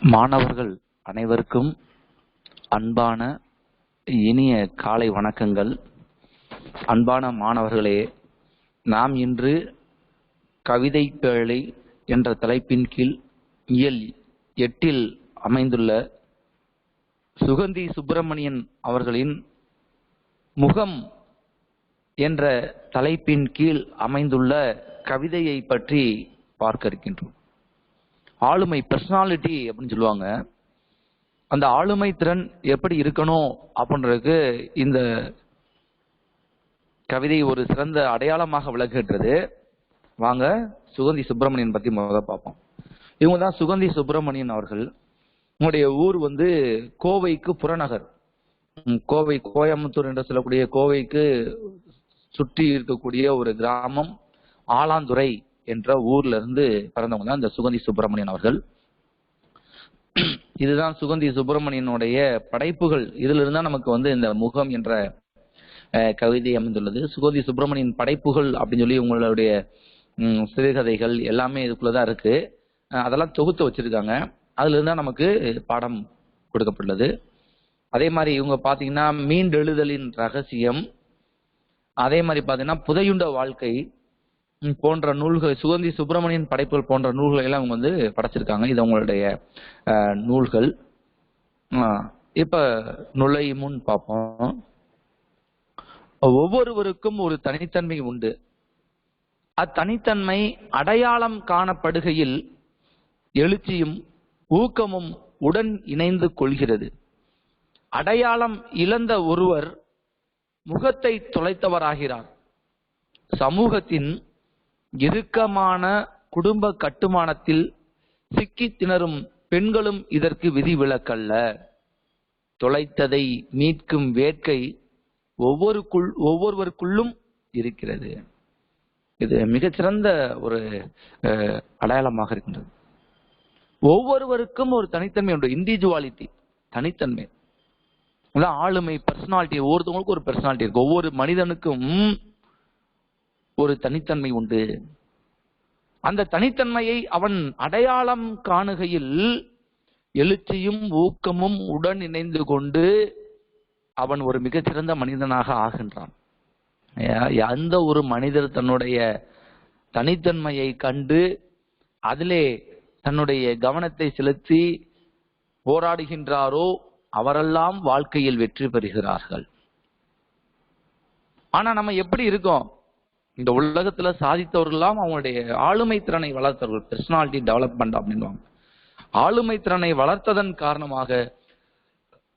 மாணவர்கள் அனைவருக்கும் அன்பான இனிய காலை வணக்கங்கள். அன்பான மாணவர்களே நாம் இன்று கவிதை பேழை என்ற தலைப்பின் கீழ் இயல் எட்டில் அமைந்துள்ள சுகந்தி சுப்பிரமணியன் அவர்களின் முகம் என்ற தலைப்பின் கீழ் அமைந்துள்ள கவிதையை பற்றி பார்க்க இருக்கின்றோம். ஆளுமை பர்சனாலிட்டி அப்படின்னு சொல்லுவாங்க. அந்த ஆளுமை திறன் எப்படி இருக்கணும் அப்படின்றதுக்கு இந்த கவிதை ஒரு சிறந்த அடையாளமாக விளக்குகின்றது. வாங்க சுகந்தி சுப்பிரமணியன் பத்தி முதல்ல பார்ப்போம். இவங்க தான் சுகந்தி சுப்பிரமணியன் அவர்கள். உங்களுடைய ஊர் வந்து கோவைக்கு புறநகர். கோவை கோயம்புத்தூர் என்று சொல்லக்கூடிய கோவைக்கு சுற்றி இருக்கக்கூடிய ஒரு கிராமம். ஆலாந்துறை என்ற ஊர்ல இருந்து பிறந்தவங்க தான் இந்த சுகந்தி சுப்பிரமணியன் அவர்கள். இதுதான் சுகந்தி சுப்பிரமணியனுடைய படைப்புகள். இதுல இருந்தா நமக்கு வந்து இந்த முகம் என்ற கவிதை அமைந்துள்ளது. சுகந்தி சுப்பிரமணியன் படைப்புகள் அப்படின்னு சொல்லி உங்களுடைய சிறுகதைகள் எல்லாமே இதுக்குள்ளதான் இருக்கு. அதெல்லாம் தொகுத்து வச்சிருக்காங்க. அதுல இருந்தா நமக்கு பாடம் கொடுக்கப்பட்டுள்ளது. அதே மாதிரி இவங்க பாத்தீங்கன்னா மீண்டெழுதலின் ரகசியம். அதே மாதிரி பாத்தீங்கன்னா புதையுண்ட வாழ்க்கை. போன்ற நூல்கள் சுகந்தி சுப்பிரமணியன் படைப்புகள் போன்ற நூல்களை எல்லாம் அவங்க வந்து படைச்சிருக்காங்க. இது அவங்களுடைய நூல்கள். இப்ப நுழையுமுன் முன் பார்ப்போம். ஒவ்வொருவருக்கும் ஒரு தனித்தன்மை உண்டு. அத்தனித்தன்மை அடையாளம் காணப்படுகையில் எழுச்சியும் ஊக்கமும் உடன் இணைந்து கொள்கிறது. அடையாளம் இழந்த ஒருவர் முகத்தை தொலைத்தவராகிறார். சமூகத்தின் இறுக்கமான குடும்ப கட்டுமானத்தில் சிக்கி திணறும் பெண்களும் இதற்கு விதிவிலக்கல்ல. தொலைத்ததை மீட்கும் வேட்கை ஒவ்வொருக்குள் ஒவ்வொருவருக்குள்ளும் இருக்கிறது. இது மிகச்சிறந்த ஒரு அடையாளமாக இருக்கின்றது. ஒவ்வொருவருக்கும் ஒரு தனித்தன்மை உண்டு. இண்டிவிஜுவாலிட்டி தனித்தன்மை. ஆளுமை பர்சனாலிட்டி ஒவ்வொருத்தவங்களுக்கும் ஒரு பர்சனாலிட்டி இருக்கு. ஒவ்வொரு மனிதனுக்கும் ஒரு தனித்தன்மை உண்டு. அந்த தனித்தன்மையை அவன் அடையாளம் காணுகையில் எழுச்சியும் ஊக்கமும் உடன் இணைந்து கொண்டு அவன் ஒரு மிகச்சிறந்த மனிதனாக ஆகின்றான். அந்த எந்த ஒரு மனிதர் தன்னுடைய தனித்தன்மையை கண்டு அதிலே தன்னுடைய கவனத்தை செலுத்தி போராடுகின்றாரோ அவரெல்லாம் வாழ்க்கையில் வெற்றி பெறுகிறார்கள். ஆனா நம்ம எப்படி இருக்கோம்? இந்த உலகத்துல சாதித்தவர்கள்லாம் அவங்களுடைய ஆளுமை திறனை வளர்த்தவர்கள் பர்சனாலிட்டி டெவலப்மெண்ட் அப்படின்வாங்க ஆளுமை திறனை வளர்த்ததன் காரணமாக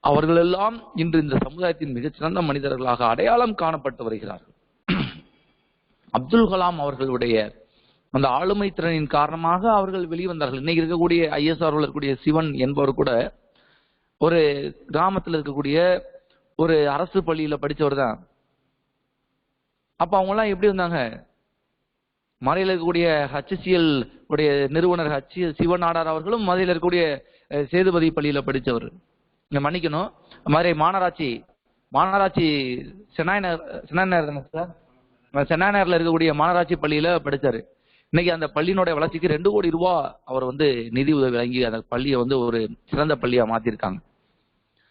அவர்கள் எல்லாம் இன்று இந்த சமுதாயத்தின் மிகச்சிறந்த மனிதர்களாக அடையாளம் காணப்பட்டு வருகிறார்கள். அப்துல் கலாம் அவர்களுடைய அந்த ஆளுமை திறனின் காரணமாக அவர்கள் வெளிவந்தார்கள். இன்னைக்கு இருக்கக்கூடிய ஐஎஸ்ஆர் இருக்கக்கூடிய சிவன் என்பவர் கூட ஒரு கிராமத்தில் இருக்கக்கூடிய ஒரு அரசு பள்ளியில படிச்சவர் தான். அப்ப அவங்க எல்லாம் எப்படி இருந்தாங்க? மறையில இருக்கக்கூடிய ஹச்சிசிஎல் உடைய நிறுவனர் ஹச்சி சிவநாடார் அவர்களும் மதுரையில் இருக்கக்கூடிய சேதுபதி பள்ளியில படித்தவர் மன்னிக்கணும். மதுரை மாநகராட்சி மாநகராட்சி சென்னாயனர் சென்னாயனர் தானே சார்? சென்னாயனர்ல இருக்கக்கூடிய மாநகராட்சி பள்ளியில படித்தார் இன்னைக்கு அந்த பள்ளியினுடைய வளர்ச்சிக்கு ரெண்டு கோடி ரூபா அவர் வந்து நிதி உதவி வழங்கி அந்த பள்ளியை வந்து ஒரு சிறந்த பள்ளியா மாத்திருக்காங்க.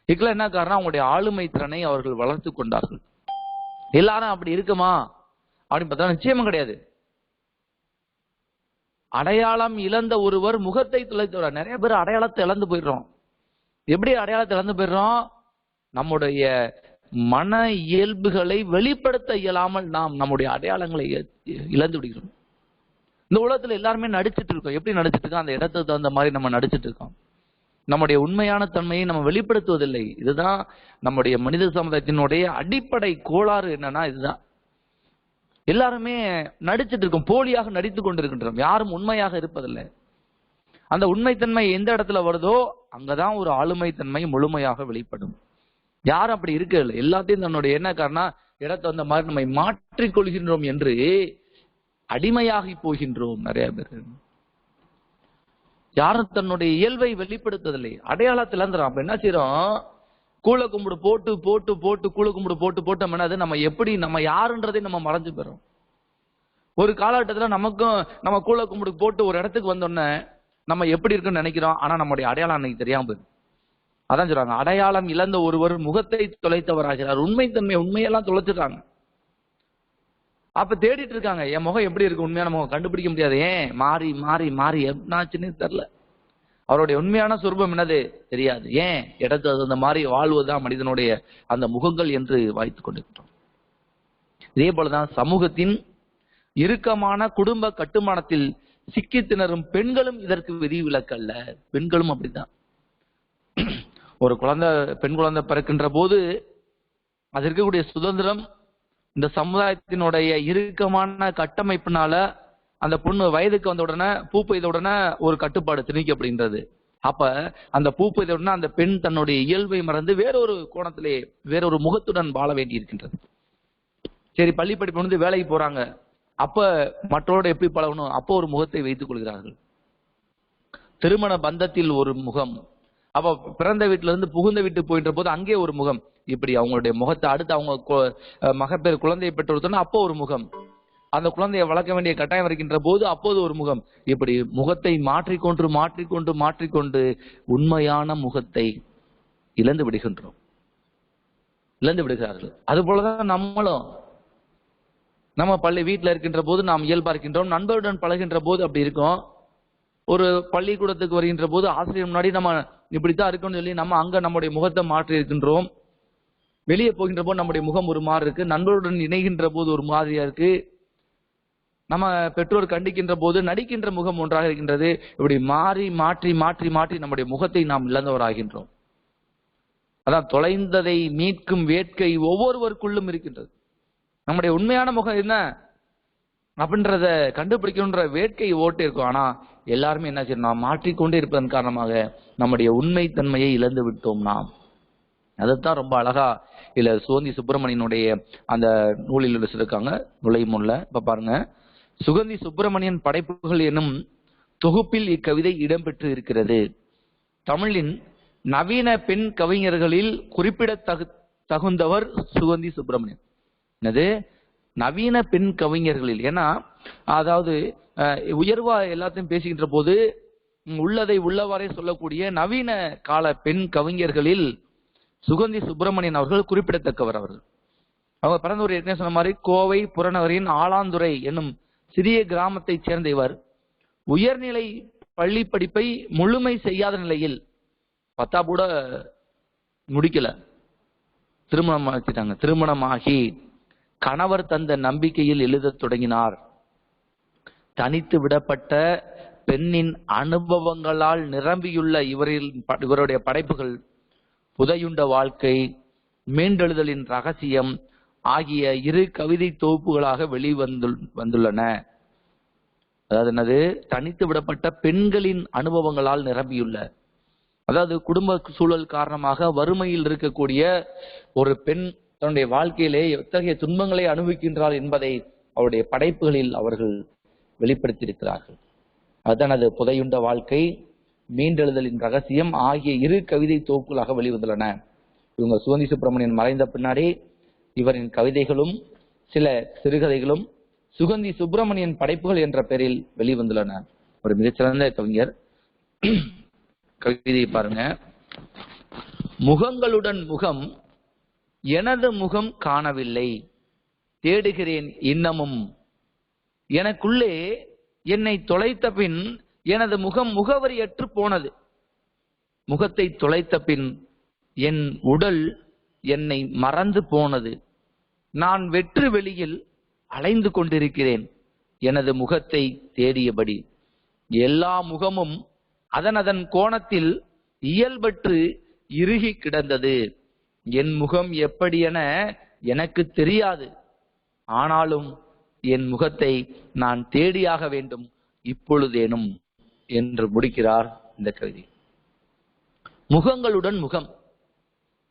இதுக்கெல்லாம் என்ன காரணம்? அவங்களுடைய ஆளுமை திறனை அவர்கள் வளர்த்து கொண்டார்கள். எல்லாரும் அப்படி இருக்குமா? அப்படின்னு பார்த்தா நிச்சயமும் கிடையாது. அடையாளம் இழந்த ஒருவர் முகத்தை துளைத்தவர் நிறைய பேர் அடையாளத்தை இழந்து போயிடுறோம். எப்படி அடையாளத்தை இழந்து போயிடுறோம்? நம்முடைய மன இயல்புகளை வெளிப்படுத்த இயலாமல் நாம் நம்முடைய அடையாளங்களை இ- இழந்து விடுகிறோம். இந்த உலகத்துல எல்லாருமே நடிச்சிட்டு இருக்கோம். எப்படி நடிச்சிட்டு இருக்கோம்? அந்த இடத்துக்கு தகுந்த மாதிரி நம்ம நடிச்சிட்டு இருக்கோம். நம்முடைய உண்மையான தன்மையை நம்ம வெளிப்படுத்துவதில்லை. இதுதான் நம்முடைய மனித சமுதாயத்தினுடைய அடிப்படை கோளாறு என்னன்னா இதுதான். எல்லாருமே நடிச்சிட்டு இருக்கோம் போலியாக நடித்து கொண்டிருக்கின்றோம். யாரும் உண்மையாக இருப்பதில்லை. அந்த உண்மைத்தன்மை எந்த இடத்துல வருதோ அங்கதான் ஒரு ஆளுமைத்தன்மை முழுமையாக வெளிப்படும். யாரும் அப்படி இருக்கல எல்லாத்தையும் தன்னுடைய என்ன காரணம் இடத்தை வந்த மாதிரி நம்மை மாற்றிக் கொள்கின்றோம் என்று அடிமையாகி போகின்றோம் நிறைய பேர். யாரும் தன்னுடைய இயல்பை வெளிப்படுத்துவதில்லை அடையாளத்தில் இழந்துடும் அப்ப என்ன செய்யறோம் கூழ கும்பிடு போட்டு போட்டு போட்டு கூழ கும்பிடு போட்டு போட்டு என்னது? நம்ம எப்படி நம்ம யாருன்றதை நம்ம மறைஞ்சு போயிடும் ஒரு காலகட்டத்தில் நமக்கும் நம்ம கூல கும்பிடு போட்டு ஒரு இடத்துக்கு வந்தோடனே நம்ம எப்படி இருக்குன்னு நினைக்கிறோம்? ஆனா நம்முடைய அடையாளம் அன்னைக்கு தெரியாம போயிடும். அதான் சொல்றாங்க. அடையாளம் இழந்த ஒருவர் முகத்தை தொலைத்தவராகிறார். உண்மைத்தன்மை உண்மையெல்லாம் தொலைச்சிடுறாங்க. அப்ப தேடிட்டு இருக்காங்க. என் முகம் எப்படி இருக்கு? உண்மையான முகம் கண்டுபிடிக்க முடியாது. ஏன்? மாறி மாறி மாறி. என்னாச்சுன்னு தெரியல. அவருடைய உண்மையான சுரூபம் என்னது? தெரியாது. ஏன்? இடத்து அந்த மாதிரி வாழ்வதுதான் மனிதனுடைய அந்த முகங்கள் என்று வாய்த்துக் கொண்டிருக்கிறோம். இதே போலதான் சமூகத்தின் இறுக்கமான குடும்ப கட்டுமானத்தில் சிக்கி திணறும் பெண்களும் இதற்கு விதி விலக்கல்ல பெண்களும் அப்படித்தான். ஒரு குழந்தை பெண் குழந்தை பிறக்கின்ற போது அது இருக்கக்கூடிய சுதந்திரம் இந்த சமுதாயத்தினுடைய இறுக்கமான கட்டமைப்பினால அந்த பொண்ணு வயதுக்கு வந்த உடனே பூ பெய்த உடனே ஒரு கட்டுப்பாடு திணிக்கப்படுகின்றது அப்ப அந்த பூ பெய்த உடனே அந்த பெண் தன்னுடைய இயல்பை மறந்து வேறொரு கோணத்திலே வேறொரு முகத்துடன் வாழ வேண்டி இருக்கின்றது சரி பள்ளி படிப்பு வந்து வேலைக்கு போறாங்க. அப்ப மற்றோட எப்படி பழகணும்? அப்போ ஒரு முகத்தை வைத்துக் கொள்கிறார்கள். திருமண பந்தத்தில் ஒரு முகம். அப்ப பிறந்த வீட்டுல இருந்து புகுந்த வீட்டுக்கு போயின்ற போது அங்கே ஒரு முகம். இப்படி அவங்களுடைய முகத்தை அடுத்து அவங்க மகப்பேறு குழந்தையை பெற்றொருத்தோன்னா அப்போ ஒரு முகம். அந்த குழந்தையை வளர்க்க வேண்டிய கட்டாயம் இருக்கின்ற போது அப்போது ஒரு முகம். இப்படி முகத்தை மாற்றிக்கொண்டு மாற்றிக்கொண்டு மாற்றிக்கொண்டு உண்மையான முகத்தை இழந்து விடுகின்றோம். இழந்து விடுகிறார்கள். அது போலதான் நம்மளும். நம்ம பள்ளி வீட்டில் இருக்கின்ற போது நாம் இயல்பா இருக்கின்றோம். நண்பருடன் பழகின்ற போது அப்படி இருக்கும். ஒரு பள்ளிக்கூடத்துக்கு வருகின்ற போது ஆசிரியர் முன்னாடி நம்ம இப்படித்தான் இருக்கணும்னு சொல்லி நம்ம அங்க நம்முடைய முகத்தை மாற்றி இருக்கின்றோம் வெளியே போகின்ற போது நம்முடைய முகம் ஒரு மாதிரி இருக்கு நண்பருடன் இணைகின்ற போது ஒரு மாதிரியா இருக்கு. நம்ம பெற்றோர் கண்டிக்கின்ற போது நடிக்கின்ற முகம் ஒன்றாக இருக்கின்றது. இப்படி மாறி மாற்றி மாற்றி மாற்றி நம்முடைய முகத்தை நாம் இழந்தவராகின்றோம். அதான் தொலைந்ததை மீட்கும் வேட்கை ஒவ்வொருவருக்குள்ளும் இருக்கின்றது. நம்முடைய உண்மையான முகம் என்ன? அப்படின்றத கண்டுபிடிக்கணுன்ற வேட்கை ஓட்டு இருக்கும். ஆனா எல்லாருமே என்ன செய்யணும்? மாற்றிக்கொண்டே இருப்பதன் காரணமாக நம்முடைய உண்மை தன்மையை இழந்து விட்டோம் நாம். அதைத்தான் ரொம்ப அழகா இல்ல சுகந்தி சுப்பிரமணியனுடைய அந்த நூலில் வச்சிருக்காங்க நுழையும் இப்ப பாருங்க. சுகந்தி சுப்பிரமணியன் படைப்புகள் என்னும் தொகுப்பில் இக்கவிதை இடம்பெற்று இருக்கிறது. தமிழின் நவீன பெண் கவிஞர்களில் குறிப்பிடத்தகு தகுந்தவர் சுகந்தி சுப்பிரமணியன். என்னது? நவீன பெண் கவிஞர்களில். ஏன்னா அதாவது உயர்வா எல்லாத்தையும் பேசுகின்ற போது உள்ளதை உள்ளவாறே சொல்லக்கூடிய நவீன கால பெண் கவிஞர்களில் சுகந்தி சுப்பிரமணியன் அவர்கள் குறிப்பிடத்தக்கவர் அவர்கள். அவங்க பிறந்த ஒரு ஏற்கனவே சொன்ன மாதிரி கோவை புறநகரின் ஆலாந்துறை என்னும் சிறிய கிராமத்தைச் சேர்ந்த இவர். உயர்நிலை பள்ளி படிப்பை முழுமை செய்யாத நிலையில் பத்தா கூட முடிக்கல. திருமணம் ஆக்கிட்டாங்க. திருமணமாகி கணவர் தந்த நம்பிக்கையில் எழுதத் தொடங்கினார். தனித்து விடப்பட்ட பெண்ணின் அனுபவங்களால் நிரம்பியுள்ள இவரில் இவருடைய படைப்புகள் புதையுண்ட வாழ்க்கை மீண்டெழுதலின் ரகசியம் ஆகிய இரு கவிதை தொகுப்புகளாக வெளிவந்து வந்துள்ளன. அதாவது என்னது? தனித்து விடப்பட்ட பெண்களின் அனுபவங்களால் நிரம்பியுள்ள. அதாவது குடும்ப சூழல் காரணமாக வறுமையில் இருக்கக்கூடிய ஒரு பெண் தன்னுடைய வாழ்க்கையிலே எத்தகைய துன்பங்களை அனுபவிக்கின்றாள் என்பதை அவருடைய படைப்புகளில் அவர்கள் வெளிப்படுத்தியிருக்கிறார்கள். அதுதான் அது புதையுண்ட வாழ்க்கை. மீண்டெழுதலின் ரகசியம் ஆகிய இரு கவிதை தொகுப்புகளாக வெளிவந்துள்ளன. இவங்க சுகந்தி சுப்பிரமணியன் மறைந்த பின்னாடி இவரின் கவிதைகளும் சில சிறுகதைகளும் சுகந்தி சுப்பிரமணியன் படைப்புகள் என்ற பெயரில் வெளிவந்துள்ளன. ஒரு மிகச்சிறந்த கவிஞர். கவிதையை பாருங்க. முகங்களுடன் முகம் எனது முகம் காணவில்லை. தேடுகிறேன் இன்னமும். எனக்குள்ளே என்னை தொலைத்த பின் எனது முகம் முகவரியற்று போனது. முகத்தை தொலைத்த பின் என் உடல் என்னை மறந்து போனது. நான் வெற்று வெளியில் அலைந்து கொண்டிருக்கிறேன். எனது முகத்தை தேடியபடி எல்லா முகமும் அதன் அதன் கோணத்தில் இயல்பற்று இறுகி கிடந்தது. என் முகம் எப்படி என எனக்கு தெரியாது. ஆனாலும் என் முகத்தை நான் தேடியாக வேண்டும். இப்பொழுதேனும் என்று முடிக்கிறார் இந்த கவிதை. முகங்களுடன் முகம்.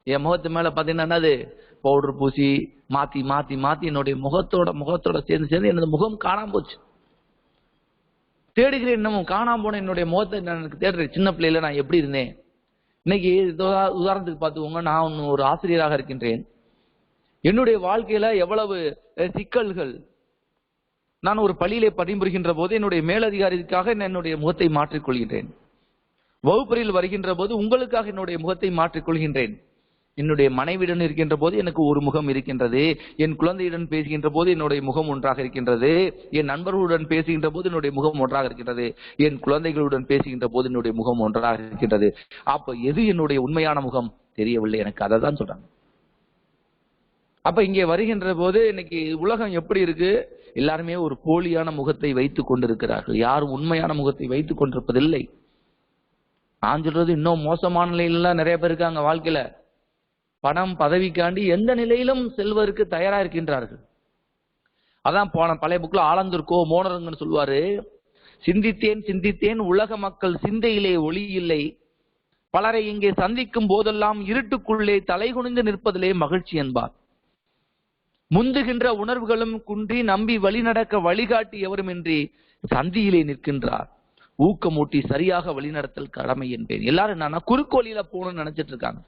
என் முகத்து மேல பாத்தீங்கன்னா அது பவுடர் பூசி மாத்தி மாத்தி மாத்தி என்னுடைய முகத்தோட முகத்தோட சேர்ந்து சேர்ந்து எனது முகம் காணாம போச்சு. தேடுகிறேன் இன்னமும் காணாம போன என்னுடைய முகத்தை நான் எனக்கு தேடுறேன். சின்ன பிள்ளையில நான் எப்படி இருந்தேன்? இன்னைக்கு உதாரணத்துக்கு பார்த்துக்கோங்க நான் ஒண்ணு ஒரு ஆசிரியராக இருக்கின்றேன். என்னுடைய வாழ்க்கையில எவ்வளவு சிக்கல்கள் நான் ஒரு பள்ளியிலே பணிபுரிகின்ற போது என்னுடைய மேலதிகாரிக்காக என்னுடைய முகத்தை மாற்றிக்கொள்கின்றேன். வகுப்பறையில் வருகின்ற போது உங்களுக்காக என்னுடைய முகத்தை மாற்றிக் கொள்கின்றேன் என்னுடைய மனைவியுடன் இருக்கின்ற போது எனக்கு ஒரு முகம் இருக்கின்றது. என் குழந்தையுடன் பேசுகின்ற போது என்னுடைய முகம் ஒன்றாக இருக்கின்றது. என் நண்பர்களுடன் பேசுகின்ற போது என்னுடைய முகம் ஒன்றாக இருக்கின்றது. என் குழந்தைகளுடன் பேசுகின்ற போது என்னுடைய முகம் ஒன்றாக இருக்கின்றது. அப்ப எது என்னுடைய உண்மையான முகம்? தெரியவில்லை. எனக்கு அதை தான் சொல்றாங்க. அப்ப இங்கே வருகின்ற போது இன்னைக்கு உலகம் எப்படி இருக்கு? எல்லாருமே ஒரு போலியான முகத்தை வைத்துக் கொண்டிருக்கிறார்கள். யாரும் உண்மையான முகத்தை வைத்துக் கொண்டிருப்பதில்லை. நான் சொல்றது இன்னும் மோசமான நிலையிலலாம் நிறைய பேர் இருக்காங்க வாழ்க்கையில. பணம் பதவிக்காண்டி எந்த நிலையிலும் செல்வதற்கு தயாரா இருக்கின்றார்கள். அதான் போன பழைய புக்ல ஆலந்தூர்கோ மோனருங்கன்னு சொல்லுவாரு. சிந்தித்தேன் சிந்தித்தேன் உலக மக்கள் சிந்தையிலே ஒளி இல்லை. பலரை இங்கே சந்திக்கும் போதெல்லாம் இருட்டுக்குள்ளே தலைகுனிந்து நிற்பதிலே மகிழ்ச்சி என்பார். முந்துகின்ற உணர்வுகளும் குன்றி நம்பி வழிநடக்க வழிகாட்டி எவருமின்றி சந்தியிலே நிற்கின்றார். ஊக்கமூட்டி சரியாக வழிநடத்தல் கடமை என்பேன். எல்லாரும் என்னன்னா குறுக்கோலியில போகணும்னு நினைச்சிட்டு இருக்காங்க.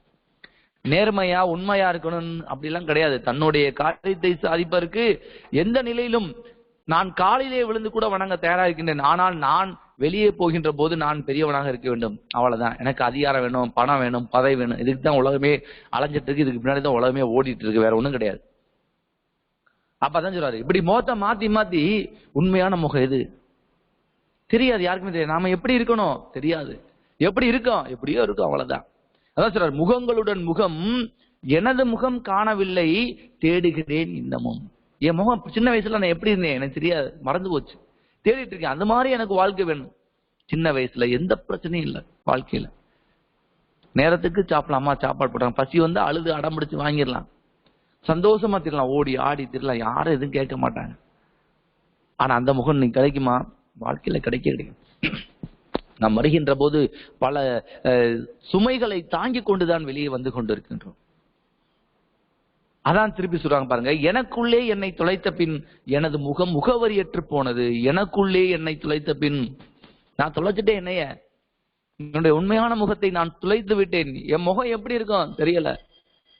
நேர்மையா உண்மையா இருக்கணும் அப்படிலாம் கிடையாது. தன்னுடைய காரியத்தை சாதிப்பதற்கு எந்த நிலையிலும் நான் காலிலே விழுந்து கூட வணங்க தயாரா இருக்கின்றேன் ஆனால் நான் வெளியே போகின்ற போது நான் பெரியவனாக இருக்க வேண்டும். அவ்வளவுதான். எனக்கு அதிகாரம் வேணும் பணம் வேணும் பதவி வேணும். இதுக்கு தான் உலகமே அலைஞ்சிட்டு இருக்கு. இதுக்கு பின்னாடி தான் உலகமே ஓடிட்டு இருக்கு. வேற ஒன்றும் கிடையாது. அப்பதான் சொல்றாரு. இப்படி முகத்தை மாத்தி மாத்தி உண்மையான முகம் எது? தெரியாது யாருக்குமே தெரியாது. நாம எப்படி இருக்கணும்? தெரியாது. எப்படி இருக்கோம்? எப்படியோ இருக்கும் அவ்வளவுதான். அதான் சொல்றாரு முகங்களுடன் முகம் எனது முகம் காணவில்லை தேடுகிறேன் இன்னமும். என் முகம் சின்ன வயசுல நான் எப்படி இருந்தேன்? எனக்கு தெரியாது. மறந்து போச்சு. தேடிட்டு இருக்கேன். அந்த மாதிரி எனக்கு வாழ்க்கை வேணும். சின்ன வயசுல எந்த பிரச்சனையும் இல்லை வாழ்க்கையில. நேரத்துக்கு சாப்பிடலாமா? சாப்பாடு போட்டாங்க. பசி வந்து அழுது அடம் பிடிச்சு வாங்கிடலாம். சந்தோஷமா திரலாம் ஓடி ஆடி திரலாம் யாரும் எதுவும் கேட்க மாட்டாங்க. ஆனா அந்த முகம் நீ கிடைக்குமா? வாழ்க்கையில கிடைக்க கிடைக்கும் நாம் வருகின்ற போது பல அஹ், சுமைகளை தாங்கி கொண்டுதான் வெளியே வந்து கொண்டிருக்கின்றோம். அதான் திருப்பி சொல்றாங்க பாருங்க. எனக்குள்ளே என்னை துளைத்த பின் எனது முகம் முகவரியற்று போனது. எனக்குள்ளே என்னை துளைத்த பின் நான் தொலைச்சிட்டேன் என்னைய. என்னுடைய உண்மையான முகத்தை நான் துளைத்து விட்டேன். என் முகம் எப்படி இருக்கும்? தெரியல.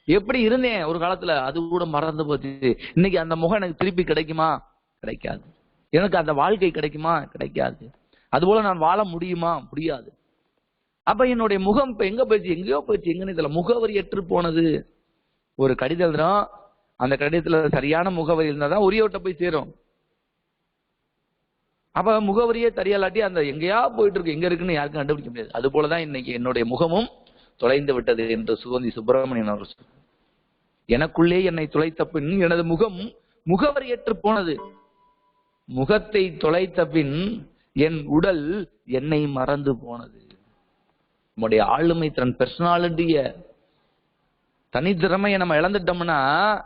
எப்படி இருந்தேன்? ஒரு காலத்துல அது கூட மறந்து போச்சு. இன்னைக்கு அந்த முகம் எனக்கு திருப்பி கிடைக்குமா? கிடைக்காது. எனக்கு அந்த வாழ்க்கை கிடைக்குமா? கிடைக்காது. அதுபோல நான் வாழ முடியுமா? முடியாது. அப்ப என்னுடைய முகம் இப்ப எங்க போயிடுச்சு? எங்கேயோ போயிடுச்சு. எங்கன்னு இதுல முகவரியற்று போனது. ஒரு கடிதம் அந்த கடிதத்துல சரியான முகவரி இருந்தாதான் உரியவட்ட போய் சேரும். அப்ப முகவரியே தெரியலாட்டி அந்த எங்கேயா போயிட்டு இருக்கு எங்க இருக்குன்னு யாருக்கும் கண்டுபிடிக்க முடியாது. அது போலதான் இன்னைக்கு என்னுடைய முகமும் தொலைந்து விட்டது என்று சுகந்தி சுப்பிரமணியன் அவர் எனக்குள்ளே என்னை துளைத்த பின் எனது முகம் முகவரியற்று போனது. முகத்தை தொலைத்த பின் என் உடல் என்னை மறந்து போனது. நம்முடைய ஆளுமை தன் பெர்சனாலிட்டிய தனித்திறமையை நம்ம இழந்துட்டோம்னா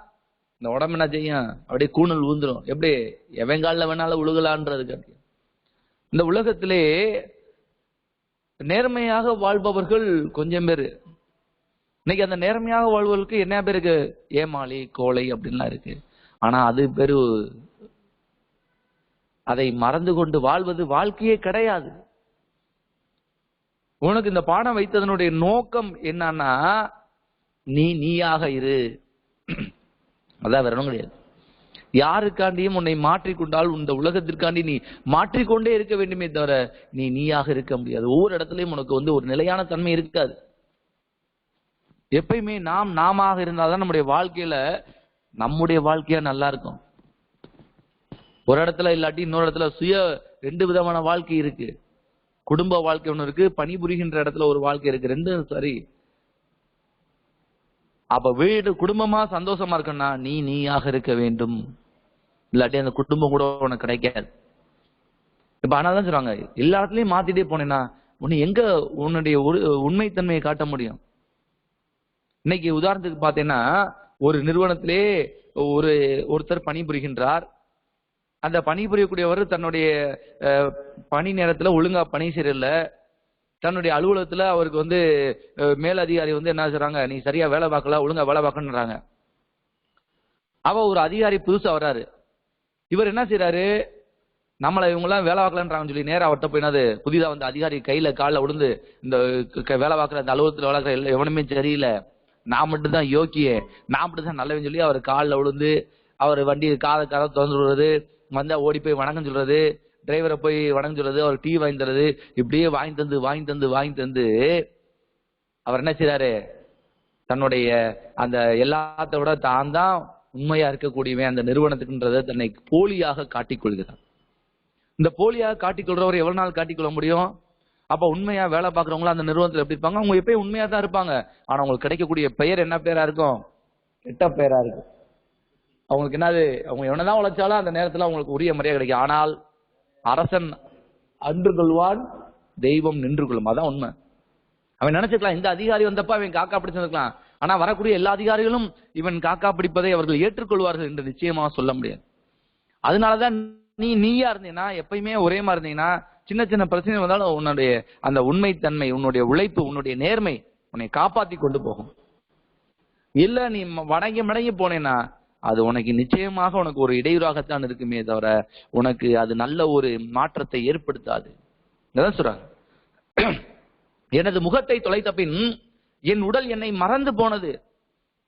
இந்த உடம்பு என்ன செய்யும்? அப்படியே கூணல் ஊந்துரும். எப்படி? எவங்கால வேணாலும் உழுகலான்றது இந்த உலகத்திலே நேர்மையாக வாழ்பவர்கள் கொஞ்சம் பேர். இன்னைக்கு அந்த நேர்மையாக வாழ்வதற்கு என்ன பேருக்கு? ஏமாளி கோழை அப்படின்லாம் இருக்கு. ஆனா அது பெரு அதை மறந்து கொண்டு வாழ்வது வாழ்க்கையே கிடையாது. உனக்கு இந்த பாடம் வைத்ததனுடைய நோக்கம் என்னன்னா நீ நீயாக இரு. அதான் வேற கிடையாது. யாருக்காண்டியும் உன்னை மாற்றிக்கொண்டால் இந்த உலகத்திற்காண்டி நீ மாற்றிக்கொண்டே இருக்க வேண்டுமே தவிர நீ நீயாக இருக்க முடியாது. ஒவ்வொரு இடத்துலயும் உனக்கு வந்து ஒரு நிலையான தன்மை இருக்காது. எப்பயுமே நாம் நாம இருந்தால்தான் நம்முடைய வாழ்க்கையில நம்முடைய வாழ்க்கையா நல்லா இருக்கும். ஒரு இடத்துல இல்லாட்டி இன்னொரு இடத்துல சுய ரெண்டு விதமான வாழ்க்கை இருக்கு. குடும்ப வாழ்க்கை ஒண்ணு இருக்கு பணிபுரிகின்ற இடத்துல ஒரு வாழ்க்கை இருக்கு. ரெண்டும் சரி. அப்ப வீடு குடும்பமா சந்தோஷமா இருக்குன்னா நீ நீயாக இருக்க வேண்டும். இல்லாட்டி அந்த குடும்பம் கூட உனக்கு கிடைக்காது. இப்ப ஆனாதான் சொல்றாங்க எல்லா இடத்துலயும் மாத்திட்டே போனேன்னா உன்னை எங்க உன்னுடைய உண்மைத்தன்மையை காட்ட முடியும்? இன்னைக்கு உதாரணத்துக்கு பார்த்தீங்கன்னா ஒரு நிறுவனத்திலே ஒரு ஒருத்தர் பணிபுரிகின்றார். அந்த பணிபுரியக்கூடியவர் தன்னுடைய பணி நேரத்தில் ஒழுங்கா பணி சரியில்லை தன்னுடைய அலுவலகத்தில் அவருக்கு வந்து மேலதிகாரி வந்து என்ன செய்றாங்க நீ சரியா வேலை பார்க்கல ஒழுங்கா வேலை பார்க்கணுன்றாங்க அவ ஒரு அதிகாரி புதுசா வர்றாரு. இவர் என்ன செய்யறாரு நம்மள இவங்கெல்லாம் வேலை பார்க்கலன்றாங்கன்னு சொல்லி நேரம் அவர்கிட்ட போய் என்னது புதிதாக வந்து அதிகாரி கையில காலில் விழுந்து இந்த க- வேலை பார்க்குற அந்த அலுவலகத்தில் வேலை எவனுமே சரியில்லை நான் மட்டும் தான் யோக்கிய நான் மட்டும் தான் நல்லவன் சொல்லி அவர் காலில் விழுந்து அவர் வண்டி காதை கதை திறந்து விடுறது வந்தா ஓடி போய் வணக்கம் சொல்றது டிரைவரை போய் வணக்கம் சொல்றது அவர் டீ வாங்கி தர்றது இப்படியே வாங்கி தந்து வாங்கி தந்து வாங்கி தந்து அவர் என்ன செய்றாரு? தன்னுடைய அந்த எல்லாத்த விட தான் தான் உண்மையா இருக்கக்கூடியவன் அந்த நிறுவனத்துக்குன்றத தன்னை போலியாக காட்டிக்கொள்கிறார் இந்த போலியாக காட்டிக்கொள்றவர் எவ்வளவு நாள் காட்டிக்கொள்ள முடியும்? அப்ப உண்மையா வேலை பாக்குறவங்களும் அந்த நிறுவனத்துல எப்படி இருப்பாங்க? அவங்க எப்பயும் உண்மையா தான் இருப்பாங்க. ஆனா அவங்களுக்கு கிடைக்கக்கூடிய பெயர் என்ன பேரா இருக்கும்? கெட்ட பெயரா இருக்கும். அவங்களுக்கு என்னது? அவங்க எவனதான் உழைச்சாலும் அந்த நேரத்துல அவங்களுக்கு உரிய மரியாதை கிடைக்கும். ஆனால் அரசன் அன்று கொள்வான் தெய்வம் நின்று கொள்ளும். அதான் உண்மை. அவன் நினைச்சுக்கலாம் இந்த அதிகாரி வந்தப்ப அவன் காக்கா பிடிச்சிருக்கலாம் ஆனா வரக்கூடிய எல்லா அதிகாரிகளும் இவன் காக்கா பிடிப்பதை அவர்கள் ஏற்றுக்கொள்வார்கள் என்று நிச்சயமா சொல்ல முடியாது. அதனாலதான் நீ நீயா இருந்தீங்கன்னா எப்பயுமே ஒரே மாதிரி இருந்தீங்கன்னா சின்ன சின்ன பிரச்சனை வந்தாலும் உன்னுடைய அந்த உண்மைத்தன்மை உன்னுடைய உழைப்பு உன்னுடைய நேர்மை உன்னை காப்பாத்தி கொண்டு போகும். இல்ல நீ வடங்கி மடங்கி போனேன்னா அது உனக்கு நிச்சயமாக உனக்கு ஒரு இடையூறாகத்தான் இருக்குமே தவிர உனக்கு அது நல்ல ஒரு மாற்றத்தை ஏற்படுத்தாது. இதான் சொல்றாங்க. எனது முகத்தை தொலைத்த பின் என் உடல் என்னை மறந்து போனது.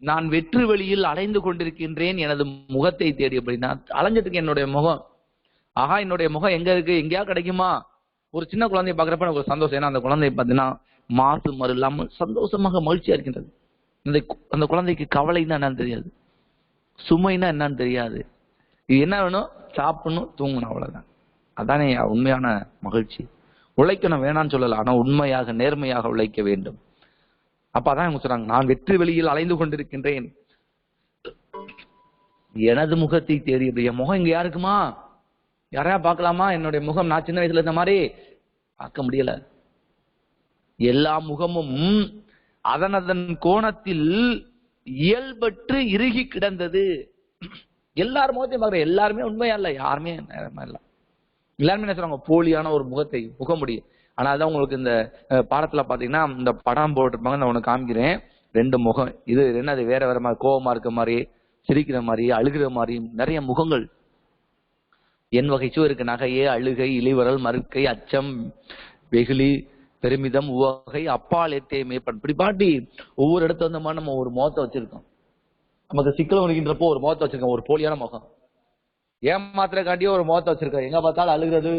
நான் வெற்று வெளியில் அலைந்து கொண்டிருக்கின்றேன் எனது முகத்தை தேடி அப்படின்னா அலைஞ்சதுக்கு என்னுடைய முகம். ஆஹா என்னுடைய முகம் எங்க இருக்கு? எங்கேயா கிடைக்குமா? ஒரு சின்ன குழந்தைய பாக்குறப்ப எனக்கு ஒரு சந்தோஷம். ஏன்னா அந்த குழந்தை பார்த்தீங்கன்னா மாசு மறு இல்லாமல் சந்தோஷமாக மகிழ்ச்சியா இருக்கின்றது. இந்த கு- அந்த குழந்தைக்கு கவலைன்னா என்னன்னு தெரியாது. சுமைன்னா என்னன்னு தெரியாது. இது என்ன வேணும்? சாப்பிடணும் தூங்கணும் அவ்வளவுதான். அதானே உண்மையான மகிழ்ச்சி. உழைக்கணும் வேணாம்னு சொல்லல. ஆனா உண்மையாக நேர்மையாக உழைக்க வேண்டும். அப்ப அதான் இவங்க சொல்றாங்க நான் வெற்றி வெளியில் அலைந்து கொண்டிருக்கின்றேன். எனது முகத்தை தேடியது. என் முகம் இங்க யாருக்குமா? யாரையா பார்க்கலாமா? என்னுடைய முகம் நான் சின்ன வயசுல இருந்த மாதிரி பார்க்க முடியல. எல்லா முகமும் அதன் அதன் கோணத்தில் இயல்பற்று இறுகி கிடந்தது. எல்லார் முகத்தையும் பார்க்குற எல்லாருமே உண்மையா இல்லை? யாருமே நேரமா இல்லை. எல்லாருமே என்ன சொல்றாங்க? போலியான ஒரு முகத்தை முகமுடி ஆனா அதான் உங்களுக்கு இந்த பாடத்துல பாத்தீங்கன்னா இந்த படம் போட்டிருப்பாங்க நான் உனக்கு காமிக்கிறேன். ரெண்டு முகம். இது என்னது? வேற வேற மாதிரி கோபமா இருக்க மாதிரி சிரிக்கிற மாதிரி அழுகிற மாதிரி நிறைய முகங்கள். என் வகை இருக்கு நகையே அழுகை இழிவரல் மறுக்கை அச்சம் வெகுளி பெருமிதம் உவகை அப்பால் எத்தே மேற்பன் இப்படி பாட்டி ஒவ்வொரு இடத்துல வந்த மாதிரி நம்ம ஒரு முகத்தை வச்சிருக்கோம். நமக்கு சிக்கல் முடிக்கின்றப்போ ஒரு முகத்தை வச்சிருக்கோம். ஒரு போலியான முகம். ஏமாத்திரக்காண்டியே ஒரு முகத்தை வச்சிருக்கோம். எங்க பார்த்தாலும் அழுகிறது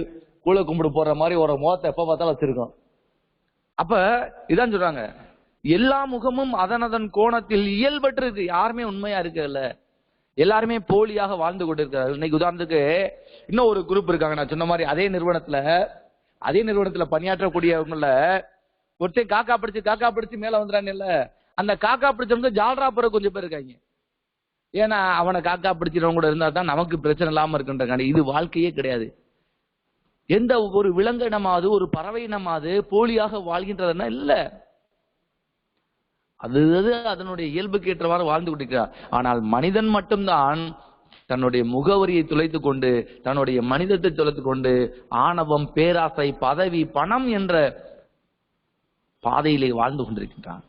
கூழ கும்பிடு போடுற மாதிரி ஒரு முகத்தை எப்ப பார்த்தாலும் வச்சிருக்கோம். அப்ப இதான் சொல்றாங்க. எல்லா முகமும் அதன் அதன் கோணத்தில் இயல்பற்று இருக்கு யாருமே உண்மையா இருக்கல எல்லாருமே போலியாக வாழ்ந்து கொண்டிருக்கிறார்கள். இன்னைக்கு உதாரணத்துக்கு இன்னும் ஒரு குரூப் இருக்காங்க. நான் சொன்ன மாதிரி அதே நிறுவனத்துல அதே நிறுவனத்துல பணியாற்றக்கூடியவங்கள ஒருத்தன் காக்கா பிடிச்சு காக்கா பிடிச்சு மேல வந்துறான் இல்ல. அந்த காக்கா பிடிச்சவங்க ஜால்ரா போற கொஞ்சம் பேர் இருக்காங்க. ஏன்னா அவனை காக்கா பிடிச்சிடவங்க கூட இருந்தா தான் நமக்கு பிரச்சனை இல்லாம இருக்குன்றக்காண்டி இது வாழ்க்கையே கிடையாது. எந்த ஒரு விலங்கினமாவது ஒரு பறவை இனமாவது போலியாக வாழ்கின்றதுன்னா இல்லை. அது அது அதனுடைய இயல்புக்கு ஏற்றவாறு வாழ்ந்து கொண்டிருக்கிறார். ஆனால் மனிதன் மட்டும்தான் தன்னுடைய முகவரியை துளைத்துக் கொண்டு தன்னுடைய மனிதத்தை துளைத்துக் கொண்டு ஆணவம் பேராசை பதவி பணம் என்ற பாதையிலே வாழ்ந்து கொண்டிருக்கின்றான்.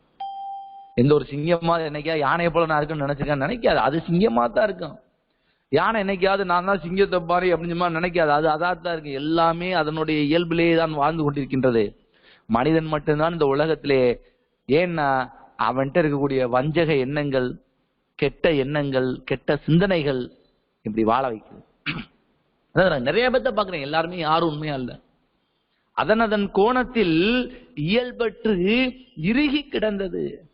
எந்த ஒரு சிங்கமா என்னைக்கா யானையை போல நான் இருக்குன்னு நினைச்சிருக்கேன் நினைக்காது. அது சிங்கமா தான் இருக்கும். யானை என்னைக்காவது நான் தான் சிங்கத்தை பாரு அப்படின்னு சும்மா நினைக்காது. அது அதான் தான் இருக்கு எல்லாமே அதனுடைய இயல்பிலேயே தான் வாழ்ந்து கொண்டிருக்கின்றது. மனிதன் மட்டும்தான் இந்த உலகத்திலே. ஏன்னா அவன்கிட்ட இருக்கக்கூடிய வஞ்சக எண்ணங்கள் கெட்ட எண்ணங்கள் கெட்ட சிந்தனைகள் இப்படி வாழ வைக்குது. அதான் நான் நிறைய பேர்த்த பாக்குறேன் எல்லாருமே யாரும் உண்மையா இல்லை. அதன் அதன் கோணத்தில் இயல்பற்று இறுகி கிடந்தது.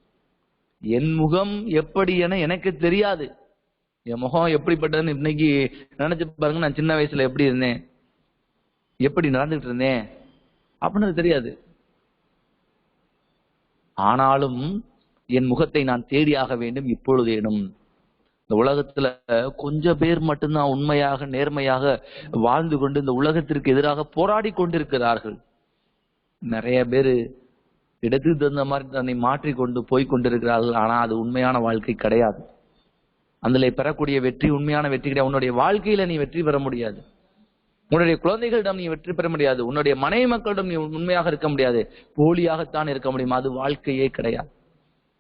என் முகம் எப்படி என எனக்கு தெரியாது. என் முகம் எப்படிப்பட்டதுன்னு இன்னைக்கு நினைச்சு பாருங்க. நான் சின்ன வயசுல எப்படி இருந்தேன்? எப்படி நடந்துகிட்டு இருந்தேன்? அப்படின்னு அது தெரியாது. ஆனாலும் என் முகத்தை நான் தேடியாக வேண்டும் இப்பொழுதேனும். இந்த உலகத்துல கொஞ்ச பேர் மட்டும்தான் உண்மையாக நேர்மையாக வாழ்ந்து கொண்டு இந்த உலகத்திற்கு எதிராக போராடி கொண்டிருக்கிறார்கள். நிறைய பேர் இடத்துக்கு தகுந்த மாதிரி தன்னை மாற்றிக்கொண்டு போய் கொண்டிருக்கிறார்கள். ஆனா அது உண்மையான வாழ்க்கை கிடையாது. அதுல பெறக்கூடிய வெற்றி உண்மையான வெற்றி கிடையாது. உன்னுடைய வாழ்க்கையில நீ வெற்றி பெற முடியாது. உன்னுடைய குழந்தைகளிடம் நீ வெற்றி பெற முடியாது. உன்னுடைய மனைவி மக்களிடம் நீ உண்மையாக இருக்க முடியாது. போலியாகத்தான் இருக்க முடியும். அது வாழ்க்கையே கிடையாது.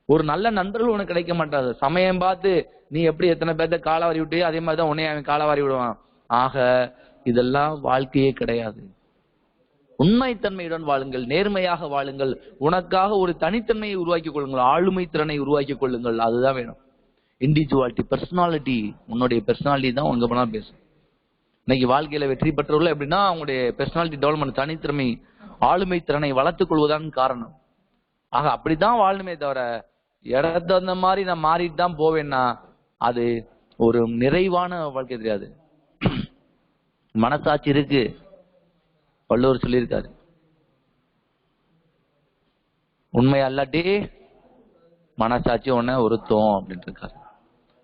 ஒரு நல்ல நண்பர்கள் உனக்கு கிடைக்க மாட்டாது. சமயம் பார்த்து நீ எப்படி எத்தனை பேர்த்த காலவாரி விட்டியோ அதே மாதிரி தான் உன்னைய அவன் காலவாரி விடுவான். ஆக இதெல்லாம் வாழ்க்கையே கிடையாது. உண்மைத்தன்மையுடன் வாழுங்கள் நேர்மையாக வாழுங்கள். உனக்காக ஒரு தனித்தன்மையை உருவாக்கிக் கொள்ளுங்கள் ஆளுமை திறனை உருவாக்கிக் கொள்ளுங்கள். அதுதான் வேணும். இண்டிவிஜுவாலிட்டி பர்சனாலிட்டி உன்னுடைய பர்சனாலிட்டி தான் உங்க போனா பேசும். இன்னைக்கு வாழ்க்கையில வெற்றி பெற்றவர்கள் எப்படின்னா அவங்களுடைய பர்சனாலிட்டி டெவலப்மெண்ட் தனித்திறமை ஆளுமை திறனை வளர்த்துக் கொள்வதான் காரணம். ஆக அப்படித்தான் வாழணுமே தவிர இடத்த அந்த மாதிரி நான் மாறிட்டு தான் போவேன்னா அது ஒரு நிறைவான வாழ்க்கை தெரியாது. மனசாட்சி இருக்கு. வள்ளுவர் சொல்லியிருக்காரு. உண்மை அல்லாட்டி மனசாட்சி ஒன்ன ஒருத்தம் அப்படின்ட்டு இருக்காரு.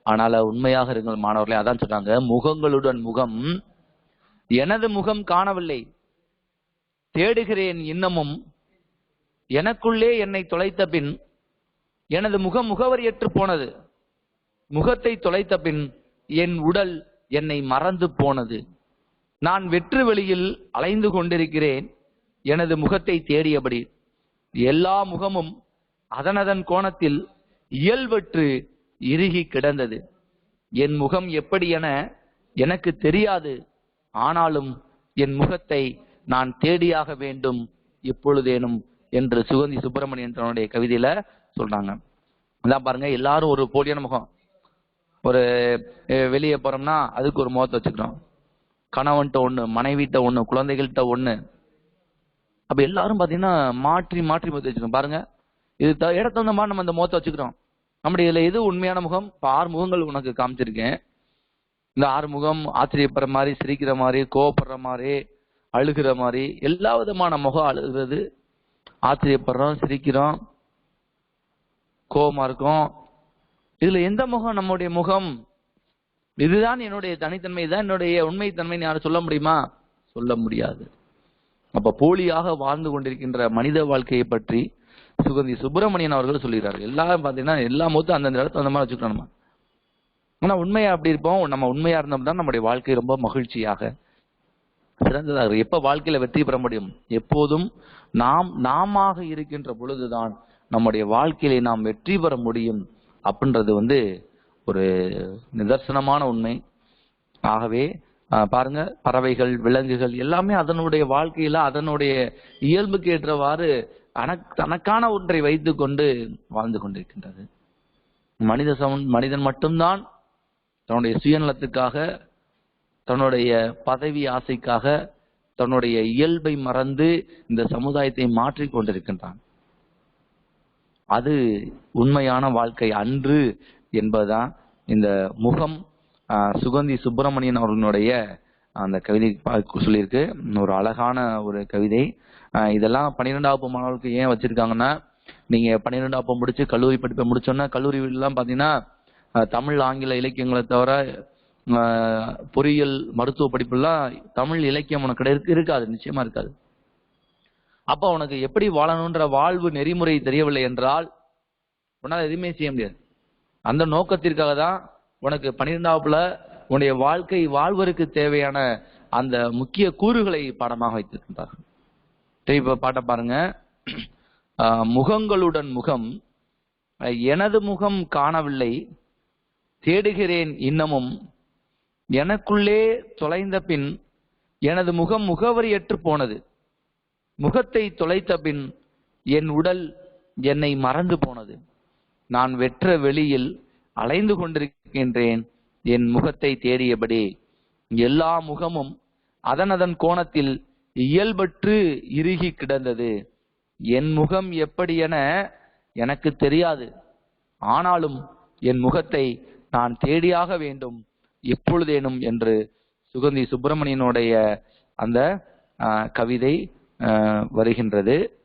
ஆனால உண்மையாக இருங்கள் மாணவர்களே அதான் சொல்றாங்க முகங்களுடன் முகம் எனது முகம் காணவில்லை. தேடுகிறேன் இன்னமும் எனக்குள்ளே என்னை தொலைத்த பின் எனது முகம் முகவரியற்று போனது. முகத்தை தொலைத்த பின் என் உடல் என்னை மறந்து போனது. நான் வெற்று வெளியில் அலைந்து கொண்டிருக்கிறேன். எனது முகத்தை தேடியபடி எல்லா முகமும் அதனதன் கோணத்தில் இயல்பற்று இறுகி கிடந்தது. என் முகம் எப்படி என எனக்கு தெரியாது. ஆனாலும் என் முகத்தை நான் தேடியாக வேண்டும் இப்பொழுதேனும் என்று சுகந்தி சுப்பிரமணியன் தன்னுடைய கவிதையில சொல்றாங்க. அதான் பாருங்க எல்லாரும் ஒரு போலியான முகம். ஒரு வெளியே போறோம்னா அதுக்கு ஒரு முகத்தை வச்சுக்கிறோம். கணவன்கிட்ட ஒண்ணு மனைவிட்ட ஒண்ணு குழந்தைகள்கிட்ட ஒண்ணு. அப்ப எல்லாரும் பாத்தீங்கன்னா மாற்றி மாற்றி முகத்தை வச்சுக்கிறோம். பாருங்க இது த- இடத்த நம்ம அந்த முகத்தை வச்சுக்கிறோம். நம்முடைய இதுல எது உண்மையான முகம்? இப்ப ஆறு முகங்கள் உனக்கு காமிச்சிருக்கேன். இந்த ஆறு முகம் ஆச்சரியப்படுற மாதிரி சிரிக்கிற மாதிரி கோவப்படுற மாதிரி அழுகிற மாதிரி எல்லா விதமான முகம் அழுகிறது. ஆச்சரியப்படுறோம் சிரிக்கிறோம். கோபமா இருக்கும். இதுல எந்த முகம்? நம்முடைய முகம். இதுதான் என்னுடைய தனித்தன்மை தான் என்னுடைய உண்மைத்தன்மைன்னு யாரும் சொல்ல முடியுமா? சொல்ல முடியாது. அப்ப போலியாக வாழ்ந்து கொண்டிருக்கின்ற மனித வாழ்க்கையை பற்றி சுகந்தி சுப்பிரமணியன் அவர்கள் சொல்லுகிறார்கள் எல்லாரும் பாத்தீங்கன்னா எல்லா முகத்தும் அந்தந்த இடத்துல அந்த மாதிரி வச்சுக்கணும் நம்ம. ஆனா உண்மையா அப்படி இருப்போம்? நம்ம உண்மையா தான் நம்முடைய வாழ்க்கை ரொம்ப மகிழ்ச்சியாக சிறந்ததாக இருக்கும். எப்ப வாழ்க்கையில வெற்றி பெற முடியும்? எப்போதும் நாம் நாமாக இருக்கின்ற பொழுதுதான் நம்முடைய வாழ்க்கையில நாம் வெற்றி பெற முடியும் அப்படின்றது வந்து ஒரு நிதர்சனமான உண்மை. ஆகவே பாருங்க பறவைகள் விலங்குகள் எல்லாமே அதனுடைய வாழ்க்கையில அதனுடைய இயல்புக்கு ஏற்றவாறு தனக்கான ஒன்றை வைத்து கொண்டு வாழ்ந்து கொண்டிருக்கின்றது. மனித சமன் மனிதன் மட்டும்தான் தன்னுடைய சுயநலத்துக்காக தன்னுடைய பதவி ஆசைக்காக தன்னுடைய இயல்பை மறந்து இந்த சமுதாயத்தை மாற்றிக் கொண்டிருக்கின்றான். அது உண்மையான வாழ்க்கை அன்று என்பதுதான் இந்த முகம் சுகந்தி சுப்பிரமணியன் அவர்களுடைய அந்த கவிதை சொல்லியிருக்கு. ஒரு அழகான ஒரு கவிதை. இதெல்லாம் பன்னிரெண்டாவது மாணவர்களுக்கு ஏன் வச்சிருக்காங்கன்னா நீங்க பன்னிரெண்டாவது முடிச்சு கல்லூரி படிப்பை முடிச்சோன்னா கல்லூரி எல்லாம் பாத்தீங்கன்னா தமிழ் ஆங்கில இலக்கியங்களை தவிர பொறியியல் மருத்துவ படிப்புலாம் தமிழ் இலக்கியம் உனக்கு இருக்காது நிச்சயமா இருக்காது. அப்ப உனக்கு எப்படி வாழணுன்ற வாழ்வு நெறிமுறை தெரியவில்லை என்றால் உன்னால எதுவுமே செய்ய முடியாது. அந்த நோக்கத்திற்காக தான் உனக்கு பன்னிரெண்டாவதுல உன்னுடைய வாழ்க்கை வாழ்வதற்கு தேவையான அந்த முக்கிய கூறுகளை பாடமாக வைத்திருக்கின்றார். இப்ப பாட்ட பாருங்க. முகங்களுடன் முகம். எனது முகம் காணவில்லை தேடுகிறேன் இன்னமும். எனக்குள்ளே தொலைந்த பின் எனது முகம் முகவரியற்று போனது. முகத்தை தொலைத்த பின் என் உடல் என்னை மறந்து போனது. நான் வெற்ற வெளியில் அலைந்து கொண்டிருக்கின்றேன். என் முகத்தை தேடியபடி எல்லா முகமும் அதன் அதன் கோணத்தில் இயல்பற்று இறுகி கிடந்தது. என் முகம் எப்படி என எனக்கு தெரியாது. ஆனாலும் என் முகத்தை நான் தேடியாக வேண்டும். எப்பொழுதேனும் என்று சுகந்தி சுப்பிரமணியனுடைய அந்த கவிதை வருகின்றது.